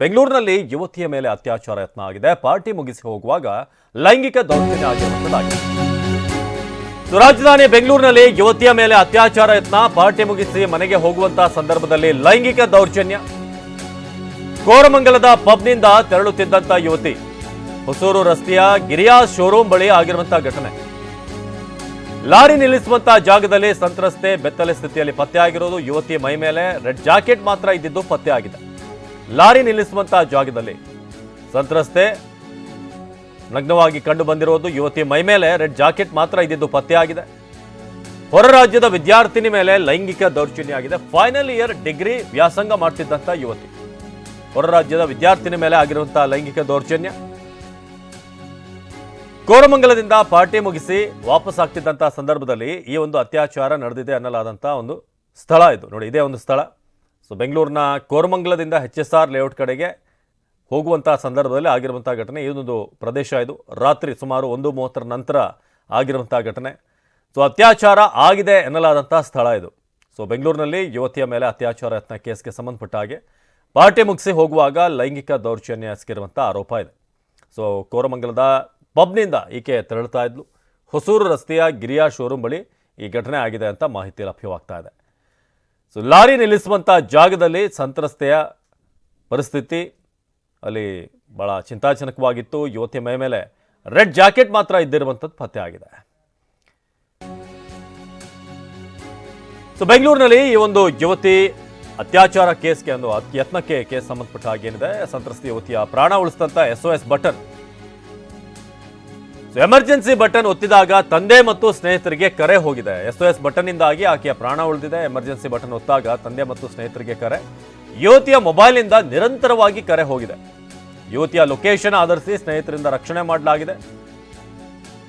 ಬೆಂಗಳೂರಿನಲ್ಲಿ ಯುವತಿಯ ಮೇಲೆ ಅತ್ಯಾಚಾರ ಯತ್ನ ಆಗಿದೆ. ಪಾರ್ಟಿ ಮುಗಿಸಿ ಹೋಗುವಾಗ ಲೈಂಗಿಕ ದೌರ್ಜನ್ಯ ಸೊ ರಾಜಧಾನಿ ಬೆಂಗಳೂರಿನಲ್ಲಿ ಯುವತಿಯ ಮೇಲೆ ಅತ್ಯಾಚಾರ ಯತ್ನ, ಪಾರ್ಟಿ ಮುಗಿಸಿ ಮನೆಗೆ ಹೋಗುವಂತಹ ಸಂದರ್ಭದಲ್ಲಿ ಲೈಂಗಿಕ ದೌರ್ಜನ್ಯ. ಕೋರಮಂಗಲದ ಪಬ್ನಿಂದ ತೆರಳುತ್ತಿದ್ದಂತ ಯುವತಿ. ಹೊಸೂರು ರಸ್ತೆಯ ಗಿರಿಯಾ ಶೋರೂಮ್ ಬಳಿ ಆಗಿರುವಂತಹ ಘಟನೆ. ಲಾರಿ ನಿಲ್ಲಿಸುವಂತಹ ಜಾಗದಲ್ಲಿ ಸಂತ್ರಸ್ತೆ ಬೆತ್ತಲೆ ಸ್ಥಿತಿಯಲ್ಲಿ ಪತ್ತೆಯಾಗಿರೋದು. ಯುವತಿ ಮೈ ಮೇಲೆ ರೆಡ್ ಜಾಕೆಟ್ ಮಾತ್ರ ಇದ್ದಿದ್ದು ಪತ್ತೆಯಾಗಿದೆ. ಲಾರಿ ನಿಲ್ಲಿಸುವಂತಹ ಜಾಗದಲ್ಲಿ ಸಂತ್ರಸ್ತೆ ನಗ್ನವಾಗಿ ಕಂಡು ಬಂದಿರೋದು ಯುವತಿ ಮೈ ಮೇಲೆ, ರೆಡ್ ಜಾಕೆಟ್ ಮಾತ್ರ ಇದ್ದಿದ್ದು ಪತ್ತೆಯಾಗಿದೆ. ಹೊರ ರಾಜ್ಯದ ವಿದ್ಯಾರ್ಥಿನಿ ಮೇಲೆ ಲೈಂಗಿಕ ದೌರ್ಜನ್ಯ ಆಗಿದೆ. ಫೈನಲ್ ಇಯರ್ ಡಿಗ್ರಿ ವ್ಯಾಸಂಗ ಮಾಡ್ತಿದ್ದಂಥ ಯುವತಿ. ಹೊರ ರಾಜ್ಯದ ವಿದ್ಯಾರ್ಥಿನಿ ಮೇಲೆ ಆಗಿರುವಂತಹ ಲೈಂಗಿಕ ದೌರ್ಜನ್ಯ. ಕೋರಮಂಗಲದಿಂದ ಪಾರ್ಟಿ ಮುಗಿಸಿ ವಾಪಸ್ ಆಗ್ತಿದ್ದಂತಹ ಸಂದರ್ಭದಲ್ಲಿ ಈ ಒಂದು ಅತ್ಯಾಚಾರ ನಡೆದಿದೆ ಅನ್ನಲಾದಂಥ ಒಂದು ಸ್ಥಳ ಇದು. ನೋಡಿ, ಇದೇ ಒಂದು ಸ್ಥಳ. ಸೊ ಬೆಂಗಳೂರಿನ ಕೋರಮಂಗಲದಿಂದ ಎಚ್ ಎಸ್ ಆರ್ ಲೇಔಟ್ ಕಡೆಗೆ ಹೋಗುವಂಥ ಸಂದರ್ಭದಲ್ಲಿ ಆಗಿರುವಂಥ ಘಟನೆ ಇದೊಂದು ಪ್ರದೇಶ ಇದು. ರಾತ್ರಿ ಸುಮಾರು ಒಂದು ಮೂವತ್ತರ ನಂತರ ಆಗಿರುವಂಥ ಘಟನೆ. ಸೊ ಅತ್ಯಾಚಾರ ಆಗಿದೆ ಎನ್ನಲಾದಂಥ ಸ್ಥಳ ಇದು. ಸೊ ಬೆಂಗಳೂರಿನಲ್ಲಿ ಯುವತಿಯ ಮೇಲೆ ಅತ್ಯಾಚಾರ ಯತ್ನ ಕೇಸ್ಗೆ ಸಂಬಂಧಪಟ್ಟ ಹಾಗೆ ಪಾರ್ಟಿ ಮುಗಿಸಿ ಹೋಗುವಾಗ ಲೈಂಗಿಕ ದೌರ್ಜನ್ಯ ಎಸಗಿರುವಂಥ ಆರೋಪ ಇದೆ. ಸೊ ಕೋರಮಂಗಲದ ಪಬ್ನಿಂದ ಈಕೆ ತೆರಳುತ್ತಾ ಇದ್ಲು. ಹೊಸೂರು ರಸ್ತೆಯ ಗಿರಿಯಾ ಶೋರೂಮ್ ಬಳಿ ಈ ಘಟನೆ ಆಗಿದೆ ಅಂತ ಮಾಹಿತಿ ಲಭ್ಯವಾಗ್ತಾ ಇದೆ. ಸೊ ಲಾರಿ ನಿಲ್ಲಿಸುವಂಥ ಜಾಗದಲ್ಲಿ ಸಂತ್ರಸ್ತೆಯ ಪರಿಸ್ಥಿತಿ ಅಲ್ಲಿ ಭಾಳ ಚಿಂತಾಜನಕವಾಗಿತ್ತು. ಯುವತಿ ಮೈ ಮೇಲೆ ರೆಡ್ ಜಾಕೆಟ್ ಮಾತ್ರ ಇದ್ದಿರುವಂಥದ್ದು ಪತ್ತೆ ಆಗಿದೆ. ಸೊ ಬೆಂಗಳೂರಿನಲ್ಲಿ ಈ ಒಂದು ಯುವತಿ ಅತ್ಯಾಚಾರ ಕೇಸ್ಗೆ ಒಂದು ಯತ್ನಕ್ಕೆ ಕೇಸ್ ಸಂಬಂಧಪಟ್ಟ ಹಾಗೇನಿದೆ. ಸಂತ್ರಸ್ತ ಯುವತಿಯ ಪ್ರಾಣ ಉಳಿಸಿದಂಥ S S button emergency button ಒತ್ತಿದಾಗ ತಂದೆ ಮತ್ತು ಸ್ನೇಹಿತರಿಗೆ ಕರೆ ಹೋಗಿದೆ. ಎಸ್ ಒ ಎಸ್ ಬಟನ್ ಇಂದಾಗಿ ಆಕೆಯ ಪ್ರಾಣ ಉಳಿದಿದೆ. ಎಮರ್ಜೆನ್ಸಿ ಬಟನ್ ಒತ್ತಾಗ ತಂದೆ ಮತ್ತು ಸ್ನೇಹಿತರಿಗೆ ಕರೆ. ಯುವತಿಯ ಮೊಬೈಲ್ನಿಂದ ನಿರಂತರವಾಗಿ ಕರೆ ಹೋಗಿದೆ. ಯುವತಿಯ ಲೊಕೇಶನ್ ಆಧರಿಸಿ ಸ್ನೇಹಿತರಿಂದ ರಕ್ಷಣೆ ಮಾಡಲಾಗಿದೆ.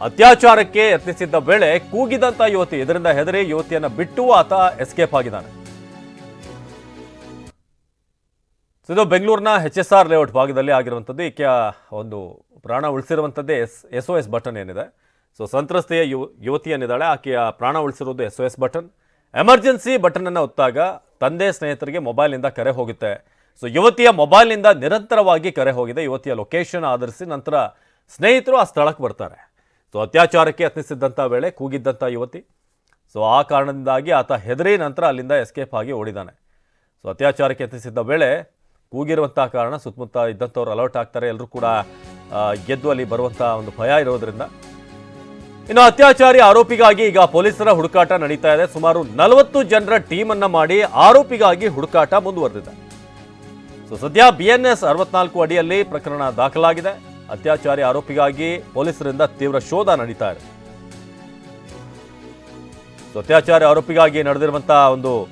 ಅತ್ಯಾಚಾರಕ್ಕೆ ಯತ್ನಿಸಿದ್ದ ವೇಳೆ ಕೂಗಿದಂತ ಯುವತಿ ಇದರಿಂದ ಹೆದರಿ ಯುವತಿಯನ್ನು ಬಿಟ್ಟು ಆತ ಎಸ್ಕೇಪ್ ಆಗಿದ್ದಾನೆ. ಇದು ಬೆಂಗಳೂರಿನ ಎಚ್ ಎಸ್ ಆರ್ ಲೇಔಟ್ ಭಾಗದಲ್ಲಿ ಆಗಿರುವಂಥದ್ದು. ಈಕೆಯ ಒಂದು ಪ್ರಾಣ ಉಳಿಸಿರುವಂಥದ್ದೇ S S O S button ಏನಿದೆ. ಸೊ ಸಂತ್ರಸ್ತೆಯ ಯು ಯುವತಿ ಏನಿದ್ದಾಳೆ ಆಕೆಯ ಪ್ರಾಣ ಉಳಿಸಿರೋದು S O S button. Emergency ಬಟನನ್ನು ಒತ್ತಾಗ ತಂದೆ ಸ್ನೇಹಿತರಿಗೆ ಮೊಬೈಲಿಂದ ಕರೆ ಹೋಗುತ್ತೆ. ಸೊ ಯುವತಿಯ ಮೊಬೈಲ್ನಿಂದ ನಿರಂತರವಾಗಿ ಕರೆ ಹೋಗಿದೆ. ಯುವತಿಯ ಲೊಕೇಶನ್ ಆಧರಿಸಿ ನಂತರ ಸ್ನೇಹಿತರು ಆ ಸ್ಥಳಕ್ಕೆ ಬರ್ತಾರೆ. ಸೊ ಅತ್ಯಾಚಾರಕ್ಕೆ ಯತ್ನಿಸಿದ್ದಂಥ ವೇಳೆ ಕೂಗಿದ್ದಂಥ ಯುವತಿ. ಸೊ ಆ ಕಾರಣದಿಂದಾಗಿ ಆತ ಹೆದರಿ ನಂತರ ಅಲ್ಲಿಂದ ಎಸ್ಕೇಪ್ ಆಗಿ ಓಡಿದ್ದಾನೆ ಸೊ ಅತ್ಯಾಚಾರಕ್ಕೆ ಯತ್ನಿಸಿದ್ದ ವೇಳೆ ಕೂಗಿರುವಂಥ ಕಾರಣ ಸುತ್ತಮುತ್ತ ಇದ್ದಂಥವ್ರು ಅಲರ್ಟ್ ಆಗ್ತಾರೆ. ಎಲ್ಲರೂ ಕೂಡ ಗೆದ್ದು ಅಲ್ಲಿ ಬರುವಂಥ ಒಂದು ಭಯ ಇರೋದ್ರಿಂದ. ಇನ್ನು ಅತ್ಯಾಚಾರಿ ಆರೋಪಿಗಾಗಿ ಈಗ ಪೊಲೀಸರ ಹುಡುಕಾಟ ನಡೀತಾ ಇದೆ. ಸುಮಾರು ನಲವತ್ತು ಜನರ ಟೀಮ್ ಅನ್ನ ಮಾಡಿ ಆರೋಪಿಗಾಗಿ ಹುಡುಕಾಟ ಮುಂದುವರೆದಿದೆ. ಸೊ, ಸದ್ಯ ಬಿ ಎನ್ ಅರವತ್ನಾಲ್ಕು ಅಡಿಯಲ್ಲಿ ಪ್ರಕರಣ ದಾಖಲಾಗಿದೆ. ಅತ್ಯಾಚಾರಿ ಆರೋಪಿಗಾಗಿ ಪೊಲೀಸರಿಂದ ತೀವ್ರ ಶೋಧ ನಡೀತಾ ಇದೆ. ಸೊ, ಅತ್ಯಾಚಾರಿ ಆರೋಪಿಗಾಗಿ ನಡೆದಿರುವಂತಹ ಒಂದು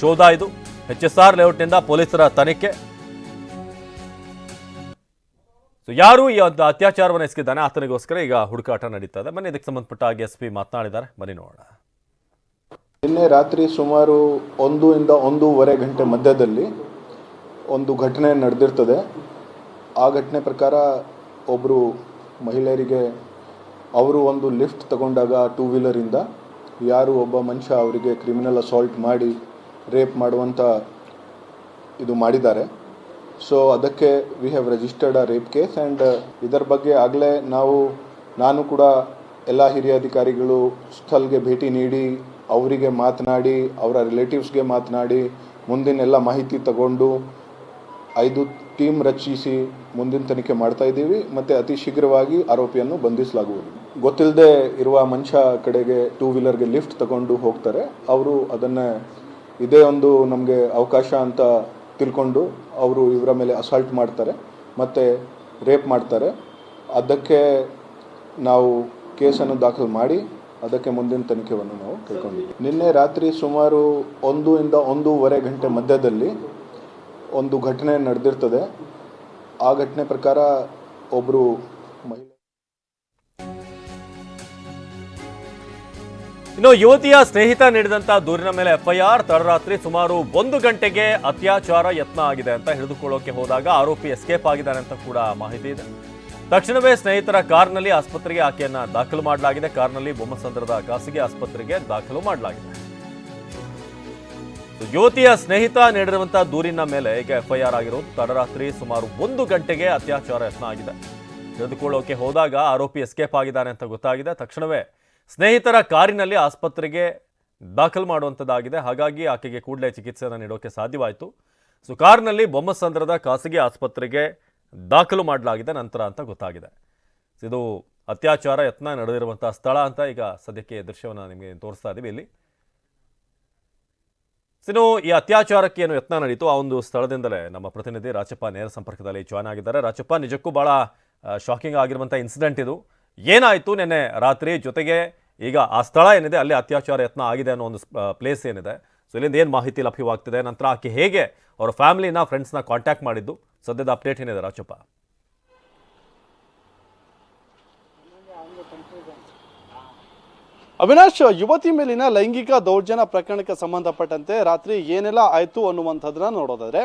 ಶೋಧ ಇದು. ಎಚ್ ಎಸ್ ಆರ್ ಲೇಔಟ್ನಿಂದ ಪೊಲೀಸರ ತನಿಖೆ. ಸೊ ಯಾರು ಈ ಅತ್ಯಾಚಾರವನ್ನು ಎಸಗಿದ್ದಾನೆ? ಆತನಿಗೋಸ್ಕರ ಈಗ ಹುಡುಕಾಟ ನಡೀತಾ ಇದೆ ಬನ್ನಿ, ಇದಕ್ಕೆ ಸಂಬಂಧಪಟ್ಟ ಹಾಗೆ ಎಸ್ ಪಿ ಮಾತನಾಡಿದ್ದಾರೆ. ಬನ್ನಿ ನೋಡೋಣ. ನಿನ್ನೆ ರಾತ್ರಿ ಸುಮಾರು ಒಂದು ಇಂದ ಒಂದೂವರೆ ಗಂಟೆ ಮಧ್ಯದಲ್ಲಿ ಒಂದು ಘಟನೆ ನಡೆದಿರ್ತದೆ. ಆ ಘಟನೆ ಪ್ರಕಾರ ಒಬ್ಬರು ಮಹಿಳೆಯರಿಗೆ ಅವರು ಒಂದು ಲಿಫ್ಟ್ ತಗೊಂಡಾಗ ಟೂ ವೀಲರಿಂದ ಯಾರು ಒಬ್ಬ ಮನುಷ್ಯ ಅವರಿಗೆ ಕ್ರಿಮಿನಲ್ ಅಸಾಲ್ಟ್ ಮಾಡಿ, ರೇಪ್ ಮಾಡುವಂಥ ಇದು ಮಾಡಿದ್ದಾರೆ. ಸೊ ಅದಕ್ಕೆ we have registered a rape case and ಇದರ ಬಗ್ಗೆ ಆಗಲೇ ನಾವು, ನಾನು ಕೂಡ ಎಲ್ಲ ಹಿರಿಯ ಅಧಿಕಾರಿಗಳು ಸ್ಥಳಗೆ ಭೇಟಿ ನೀಡಿ, ಅವರಿಗೆ ಮಾತನಾಡಿ, ಅವರ ರಿಲೇಟಿವ್ಸ್ಗೆ ಮಾತನಾಡಿ, ಮುಂದಿನ ಎಲ್ಲ ಮಾಹಿತಿ ತಗೊಂಡು ಐದು ಟೀಮ್ ರಚಿಸಿ ಮುಂದಿನ ತನಿಖೆ ಮಾಡ್ತಾ ಇದ್ದೀವಿ. ಮತ್ತು ಅತಿ ಶೀಘ್ರವಾಗಿ ಆರೋಪಿಯನ್ನು ಬಂಧಿಸಲಾಗುವುದು. ಗೊತ್ತಿಲ್ಲದೆ ಇರುವ ಮನುಷ್ಯ ಕಡೆಗೆ ಟೂ ವೀಲರ್ಗೆ ಲಿಫ್ಟ್ ತಗೊಂಡು ಹೋಗ್ತಾರೆ. ಅವರು ಅದನ್ನು, ಇದೇ ಒಂದು ನಮಗೆ ಅವಕಾಶ ಅಂತ ತಿಳ್ಕೊಂಡು ಅವರು ಇವರ ಮೇಲೆ ಅಸಾಲ್ಟ್ ಮಾಡ್ತಾರೆ ಮತ್ತು ರೇಪ್ ಮಾಡ್ತಾರೆ. ಅದಕ್ಕೆ ನಾವು ಕೇಸನ್ನು ದಾಖಲು ಮಾಡಿ, ಅದಕ್ಕೆ ಮುಂದಿನ ತನಿಖೆಯನ್ನು ನಾವು ಕೈಗೊಂಡಿದ್ದೀವಿ. ನಿನ್ನೆ ರಾತ್ರಿ ಸುಮಾರು ಒಂದು ಇಂದ ಒಂದೂವರೆ ಗಂಟೆ ಮಧ್ಯದಲ್ಲಿ ಒಂದು ಘಟನೆ ನಡೆದಿರ್ತದೆ. ಆ ಘಟನೆ ಪ್ರಕಾರ ಒಬ್ಬರು ಮಹಿಳೆ ಇನ್ನು ಯುವತಿಯ ಸ್ನೇಹಿತ ನೀಡಿದಂತ ದೂರಿನ ಮೇಲೆ ಎಫ್ಐಆರ್ ತಡರಾತ್ರಿ ಸುಮಾರು ಒಂದು ಗಂಟೆಗೆ ಅತ್ಯಾಚಾರ ಯತ್ನ ಆಗಿದೆ ಅಂತ ಹಿಡಿದುಕೊಳ್ಳೋಕೆ ಹೋದಾಗ ಆರೋಪಿ ಎಸ್ಕೇಪ್ ಆಗಿದ್ದಾನೆ ಅಂತ ಕೂಡ ಮಾಹಿತಿ ಇದೆ. ತಕ್ಷಣವೇ ಸ್ನೇಹಿತರ ಕಾರ್ನಲ್ಲಿ ಆಸ್ಪತ್ರೆಗೆ ಆಕೆಯನ್ನ ದಾಖಲು ಮಾಡಲಾಗಿದೆ. ಕಾರ್ನಲ್ಲಿ ಬೊಮ್ಮಸಂದ್ರದ ಖಾಸಗಿ ಆಸ್ಪತ್ರೆಗೆ ದಾಖಲು ಮಾಡಲಾಗಿದೆ. ಯುವತಿಯ ಸ್ನೇಹಿತ ನೀಡಿರುವಂತಹ ದೂರಿನ ಮೇಲೆ ಈಗ ಎಫ್ಐಆರ್ ಆಗಿರೋದು. ತಡರಾತ್ರಿ ಸುಮಾರು ಒಂದು ಗಂಟೆಗೆ ಅತ್ಯಾಚಾರ ಯತ್ನ ಆಗಿದೆ. ತಿಳಿದುಕೊಳ್ಳೋಕೆ ಹೋದಾಗ ಆರೋಪಿ ಎಸ್ಕೇಪ್ ಆಗಿದ್ದಾನೆ ಅಂತ ಗೊತ್ತಾಗಿದೆ. ತಕ್ಷಣವೇ ಸ್ನೇಹಿತರ ಕಾರಿನಲ್ಲಿ ಆಸ್ಪತ್ರೆಗೆ ದಾಖಲು ಮಾಡುವಂಥದ್ದಾಗಿದೆ ಹಾಗಾಗಿ ಆಕೆಗೆ ಕೂಡಲೇ ಚಿಕಿತ್ಸೆಯನ್ನು ನೀಡೋಕೆ ಸಾಧ್ಯವಾಯಿತು. ಸೊ, ಕಾರ್ನಲ್ಲಿ ಬೊಮ್ಮಸಂದ್ರದ ಖಾಸಗಿ ಆಸ್ಪತ್ರೆಗೆ ದಾಖಲು ಮಾಡಲಾಗಿದೆ ನಂತರ ಅಂತ ಗೊತ್ತಾಗಿದೆ. ಇದು ಅತ್ಯಾಚಾರ ಯತ್ನ ನಡೆದಿರುವಂಥ ಸ್ಥಳ ಅಂತ ಈಗ ಸದ್ಯಕ್ಕೆ ದೃಶ್ಯವನ್ನು ನಿಮಗೆ ತೋರಿಸ್ತಾ ಇದ್ದೀವಿ ಇಲ್ಲಿ. ಇನ್ನು ಈ ಅತ್ಯಾಚಾರಕ್ಕೆ ಏನು ಯತ್ನ ನಡೀತು? ಆ ಒಂದು ಸ್ಥಳದಿಂದಲೇ ನಮ್ಮ ಪ್ರತಿನಿಧಿ ರಾಜಪ್ಪ ನೇರ ಸಂಪರ್ಕದಲ್ಲಿ ಜಾಯ್ನ್ ಆಗಿದ್ದಾರೆ. ರಾಜಪ್ಪ, ನಿಜಕ್ಕೂ ಬಹಳ ಶಾಕಿಂಗ್ ಆಗಿರುವಂಥ ಇನ್ಸಿಡೆಂಟ್ ಇದು. ಏನಾಯಿತು ನಿನ್ನೆ ರಾತ್ರಿ? ಜೊತೆಗೆ ಈಗ ಆ ಸ್ಥಳ ಏನಿದೆ, ಅಲ್ಲಿ ಅತ್ಯಾಚಾರ ಯತ್ನ ಆಗಿದೆ ಅನ್ನೋ ಒಂದು ಪ್ಲೇಸ್ ಏನಿದೆ. ಸೊ ಇಲ್ಲಿಂದ ಏನು ಮಾಹಿತಿ ಲಭ್ಯವಾಗ್ತಿದೆ? ನಂತರ ಆಕೆ ಹೇಗೆ ಅವರ ಫ್ಯಾಮಿಲಿನ ಫ್ರೆಂಡ್ಸ್ನ ಕಾಂಟ್ಯಾಕ್ಟ್ ಮಾಡಿದ್ದು? ಸದ್ಯದ ಅಪ್ಡೇಟ್ ಏನಿದೆ ರಾಚಪ್ಪ ಅವಿನಾಶ್, ಯುವತಿ ಮೇಲಿನ ಲೈಂಗಿಕ ದೌರ್ಜನ್ಯ ಪ್ರಕರಣಕ್ಕೆ ಸಂಬಂಧಪಟ್ಟಂತೆ ರಾತ್ರಿ ಏನೆಲ್ಲ ಆಯಿತು ಅನ್ನುವಂಥದ್ದನ್ನ ನೋಡೋದಾದ್ರೆ,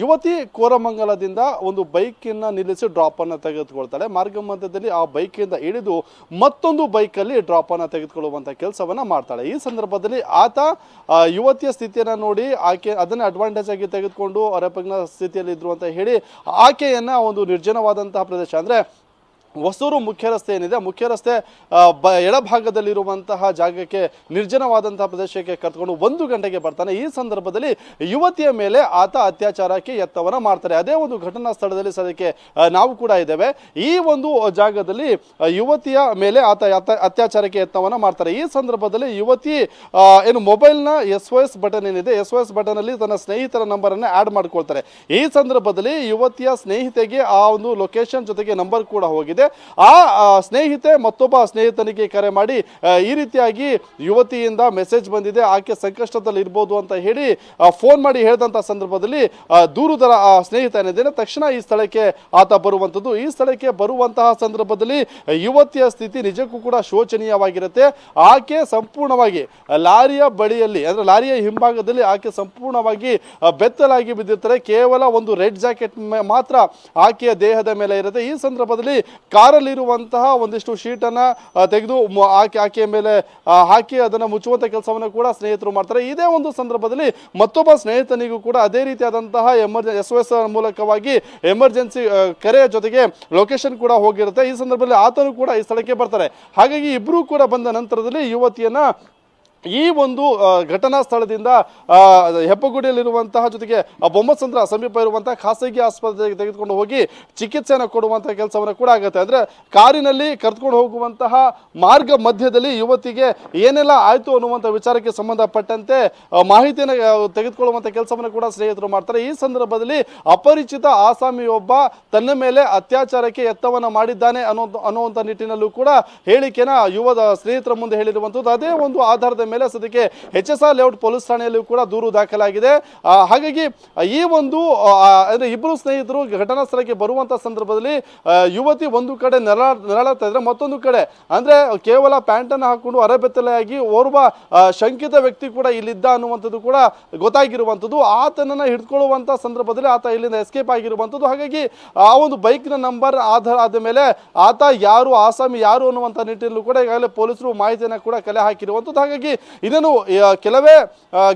ಯುವತಿ ಕೋರಮಂಗಲದಿಂದ ಒಂದು ಬೈಕನ್ನ ನಿಲ್ಲಿಸಿ ಡ್ರಾಪ್ ಅನ್ನ ತೆಗೆದುಕೊಳ್ತಾಳೆ. ಮಾರ್ಗ ಮಧ್ಯದಲ್ಲಿ ಆ ಬೈಕಿಂದ ಇಳಿದು ಮತ್ತೊಂದು ಬೈಕಲ್ಲಿ ಡ್ರಾಪ್ ತೆಗೆದುಕೊಳ್ಳುವಂಥ ಕೆಲಸವನ್ನ ಮಾಡ್ತಾಳೆ. ಈ ಸಂದರ್ಭದಲ್ಲಿ ಆತ ಯುವತಿಯ ಸ್ಥಿತಿಯನ್ನ ನೋಡಿ ಆಕೆ ಅದನ್ನ ಅಡ್ವಾಂಟೇಜ್ ಆಗಿ ತೆಗೆದುಕೊಂಡು ಅರೆಪಗ್ನ ಸ್ಥಿತಿಯಲ್ಲಿ ಇದ್ರು ಅಂತ ಹೇಳಿ ಆಕೆಯನ್ನ ಒಂದು ನಿರ್ಜನವಾದಂತಹ ಪ್ರದೇಶ. ಅಂದ್ರೆ ಹೊಸೂರು ಮುಖ್ಯ ರಸ್ತೆ ಏನಿದೆ ಮುಖ್ಯ ರಸ್ತೆ ಬ, ಎಡಭಾಗದಲ್ಲಿರುವಂತಹ ಜಾಗಕ್ಕೆ ನಿರ್ಜನವಾದಂತಹ ಪ್ರದೇಶಕ್ಕೆ ಕರೆದುಕೊಂಡು ಒಂದು ಗಂಟೆಗೆ ಬರ್ತಾನೆ. ಈ ಸಂದರ್ಭದಲ್ಲಿ ಯುವತಿಯ ಮೇಲೆ ಆತ ಅತ್ಯಾಚಾರಕ್ಕೆ ಯತ್ನವನ್ನ ಮಾಡ್ತಾರೆ. ಅದೇ ಒಂದು ಘಟನಾ ಸ್ಥಳದಲ್ಲಿ ಸದ್ಯಕ್ಕೆ ನಾವು ಕೂಡ ಇದ್ದೇವೆ. ಈ ಒಂದು ಜಾಗದಲ್ಲಿ ಯುವತಿಯ ಮೇಲೆ ಆತ ಅತ್ಯಾಚಾರಕ್ಕೆ ಯತ್ನವನ್ನ ಮಾಡ್ತಾರೆ. ಈ ಸಂದರ್ಭದಲ್ಲಿ ಯುವತಿ ಏನು ಮೊಬೈಲ್ನ ಎಸ್ ಒ ಎಸ್ ಬಟನ್ ಏನಿದೆ, ಎಸ್ ಒ ಎಸ್ ಬಟನ್ ಅಲ್ಲಿ ತನ್ನ ಸ್ನೇಹಿತರ ನಂಬರ್ ಅನ್ನ ಆಡ್ ಮಾಡ್ಕೊಳ್ತಾರೆ. ಈ ಸಂದರ್ಭದಲ್ಲಿ ಯುವತಿಯ ಸ್ನೇಹಿತೆಗೆ ಆ ಒಂದು ಲೊಕೇಶನ್ ಜೊತೆಗೆ ನಂಬರ್ ಕೂಡ ಹೋಗಿದೆ. ಆ ಸ್ನೇಹಿತೆ ಮತ್ತೊಬ್ಬ ಸ್ನೇಹಿತನಿಗೆ ಕರೆ ಮಾಡಿ ಈ ರೀತಿಯಾಗಿ ಯುವತಿಯಿಂದ ಮೆಸೇಜ್ ಬಂದಿದೆ, ಆಕೆ ಸಂಕಷ್ಟದಲ್ಲಿ ಇರ್ಬೋದು ಅಂತ ಹೇಳಿ ಫೋನ್ ಮಾಡಿ ಹೇಳಿದಂಥ ಸಂದರ್ಭದಲ್ಲಿ ದೂರುದರ ಸ್ನೇಹಿತ ಏನಿದೆ ತಕ್ಷಣ ಈ ಸ್ಥಳಕ್ಕೆ ಆತ ಬರುವಂಥದ್ದು ಈ ಸ್ಥಳಕ್ಕೆ ಬರುವಂತಹ ಸಂದರ್ಭದಲ್ಲಿ ಯುವತಿಯ ಸ್ಥಿತಿ ನಿಜಕ್ಕೂ ಕೂಡ ಶೋಚನೀಯವಾಗಿರುತ್ತೆ. ಆಕೆ ಸಂಪೂರ್ಣವಾಗಿ ಲಾರಿಯ ಬಳಿಯಲ್ಲಿ, ಅಂದ್ರೆ ಲಾರಿಯ ಹಿಂಭಾಗದಲ್ಲಿ ಆಕೆ ಸಂಪೂರ್ಣವಾಗಿ ಬೆತ್ತಲಾಗಿ ಬಿದ್ದಿರ್ತಾರೆ. ಕೇವಲ ಒಂದು ರೆಡ್ ಜಾಕೆಟ್ ಮಾತ್ರ ಆಕೆಯ ದೇಹದ ಮೇಲೆ ಇರುತ್ತೆ. ಈ ಸಂದರ್ಭದಲ್ಲಿ ಕಾರಲ್ಲಿರುವಂತಹ ಒಂದಿಷ್ಟು ಶೀಟನ್ನು ತೆಗೆದು ಆಕೆ, ಆಕೆಯ ಮೇಲೆ ಹಾಕಿ ಅದನ್ನು ಮುಚ್ಚುವಂಥ ಕೆಲಸವನ್ನು ಕೂಡ ಸ್ನೇಹಿತರು ಮಾಡ್ತಾರೆ. ಇದೇ ಒಂದು ಸಂದರ್ಭದಲ್ಲಿ ಮತ್ತೊಬ್ಬ ಸ್ನೇಹಿತನಿಗೂ ಕೂಡ ಅದೇ ರೀತಿಯಾದಂತಹ ಎಮರ್ಜೆ, ಎಸ್ ಎಸ್ ಮೂಲಕವಾಗಿ ಎಮರ್ಜೆನ್ಸಿ ಕರೆಯ ಜೊತೆಗೆ ಲೊಕೇಶನ್ ಕೂಡ ಹೋಗಿರುತ್ತೆ. ಈ ಸಂದರ್ಭದಲ್ಲಿ ಆತನು ಕೂಡ ಈ ಸ್ಥಳಕ್ಕೆ ಬರ್ತಾರೆ. ಹಾಗಾಗಿ ಇಬ್ಬರೂ ಕೂಡ ಬಂದ ನಂತರದಲ್ಲಿ ಯುವತಿಯನ್ನ ಈ ಒಂದು ಘಟನಾ ಸ್ಥಳದಿಂದ ಹೆಪ್ಪಗುಡಿಯಲ್ಲಿರುವಂತಹ ಜೊತೆಗೆ ಬೊಮ್ಮಸಂದ್ರ ಸಮೀಪ ಇರುವಂತಹ ಖಾಸಗಿ ಆಸ್ಪತ್ರೆಗೆ ತೆಗೆದುಕೊಂಡು ಹೋಗಿ ಚಿಕಿತ್ಸೆಯನ್ನು ಕೊಡುವಂತಹ ಕೆಲಸವನ್ನು ಕೂಡ ಆಗುತ್ತೆ. ಅಂದ್ರೆ ಕಾರಿನಲ್ಲಿ ಕರೆದುಕೊಂಡು ಹೋಗುವಂತಹ ಮಾರ್ಗ ಮಧ್ಯದಲ್ಲಿ ಯುವತಿಗೆ ಏನೆಲ್ಲ ಆಯಿತು ಅನ್ನುವಂಥ ವಿಚಾರಕ್ಕೆ ಸಂಬಂಧಪಟ್ಟಂತೆ ಮಾಹಿತಿಯನ್ನು ತೆಗೆದುಕೊಳ್ಳುವಂಥ ಕೆಲಸವನ್ನು ಕೂಡ ಸ್ನೇಹಿತರು ಮಾಡ್ತಾರೆ. ಈ ಸಂದರ್ಭದಲ್ಲಿ ಅಪರಿಚಿತ ಆಸಾಮಿಯೊಬ್ಬ ತನ್ನ ಮೇಲೆ ಅತ್ಯಾಚಾರಕ್ಕೆ ಯತ್ನವನ್ನ ಮಾಡಿದ್ದಾನೆ ಅನ್ನೋ ಅನ್ನುವಂಥ ನಿಟ್ಟಿನಲ್ಲೂ ಕೂಡ ಹೇಳಿಕೆನ ಯುವ ಸ್ನೇಹಿತರ ಮುಂದೆ ಹೇಳಿರುವಂಥದ್ದು ಅದೇ ಒಂದು ಆಧಾರದ ಮೇಲೆ ಸದ್ಯಕ್ಕೆ H S R layout police ಠಾಣೆಯಲ್ಲೂ ಕೂಡ ದೂರು ದಾಖಲಾಗಿದೆ. ಹಾಗಾಗಿ ಈ ಒಂದು ಅಂದರೆ ಇಬ್ಬರು ಸ್ನೇಹಿತರು ಘಟನಾ ಸ್ಥಳಕ್ಕೆ ಬರುವಂತ ಸಂದರ್ಭದಲ್ಲಿ ಯುವತಿ ಒಂದು ಕಡೆ ನೆರಳ ಇದ್ರೆ ಮತ್ತೊಂದು ಕಡೆ, ಅಂದ್ರೆ ಕೇವಲ ಪ್ಯಾಂಟ್ ಅನ್ನು ಹಾಕೊಂಡು ಅರೆಬೆತ್ತಲೆಯಾಗಿ ಓರ್ವ ಶಂಕಿತ ವ್ಯಕ್ತಿ ಕೂಡ ಇಲ್ಲಿದ್ದ ಅನ್ನುವಂಥದ್ದು ಕೂಡ ಗೊತ್ತಾಗಿರುವಂಥದ್ದು. ಆತನನ್ನ ಹಿಡ್ಕೊಳ್ಳುವಂತ ಸಂದರ್ಭದಲ್ಲಿ ಆತ ಇಲ್ಲಿಂದ ಎಸ್ಕೇಪ್ ಆಗಿರುವಂಥದ್ದು. ಹಾಗಾಗಿ ಆ ಒಂದು ಬೈಕ್ನ ನಂಬರ್ ಆಧಾರ ಆದ ಮೇಲೆ ಆತ ಯಾರು, ಆಸಾಮಿ ಯಾರು ಅನ್ನುವಂಥ ನಿಟ್ಟಿನಲ್ಲೂ ಕೂಡ ಈಗಾಗಲೇ ಪೊಲೀಸರು ಮಾಹಿತಿಯನ್ನು ಕೂಡ ಕಲೆ ಹಾಕಿರುವಂಥದ್ದು. ಹಾಗಾಗಿ ಇನ್ನೇನು ಕೆಲವೇ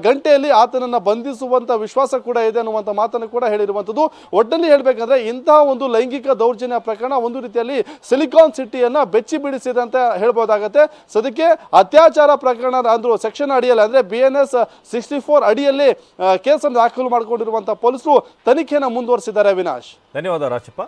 ಗಂಟೆಯಲ್ಲಿ ಆತನನ್ನ ಬಂಧಿಸುವಂತ ವಿಶ್ವಾಸ ಕೂಡ ಇದೆ ಅನ್ನುವಂಥ ಮಾತನ್ನು ಕೂಡ ಹೇಳಿರುವಂಥದ್ದು. ಒಟ್ಟಲ್ಲಿ ಹೇಳಬೇಕಂದ್ರೆ ಇಂತಹ ಒಂದು ಲೈಂಗಿಕ ದೌರ್ಜನ್ಯ ಪ್ರಕರಣ ಒಂದು ರೀತಿಯಲ್ಲಿ ಸಿಲಿಕಾನ್ ಸಿಟಿಯನ್ನು ಬೆಚ್ಚಿ ಬಿಡಿಸಿದೆ ಅಂತ ಹೇಳ್ಬೋದಾಗತ್ತೆ. ಸದ್ಯಕ್ಕೆ ಅತ್ಯಾಚಾರ ಪ್ರಕರಣ ಅಂದ್ರೆ ಸೆಕ್ಷನ್ ಅಡಿಯಲ್ಲಿ, ಅಂದ್ರೆ B N S sixty four ಅಡಿಯಲ್ಲಿ ಕೇಸನ್ನು ದಾಖಲು ಮಾಡಿಕೊಂಡಿರುವಂತಹ ಪೊಲೀಸರು ತನಿಖೆಯನ್ನು ಮುಂದುವರಿಸಿದ್ದಾರೆ ಅವಿನಾಶ್. ಧನ್ಯವಾದ ರಾಚಪ್ಪ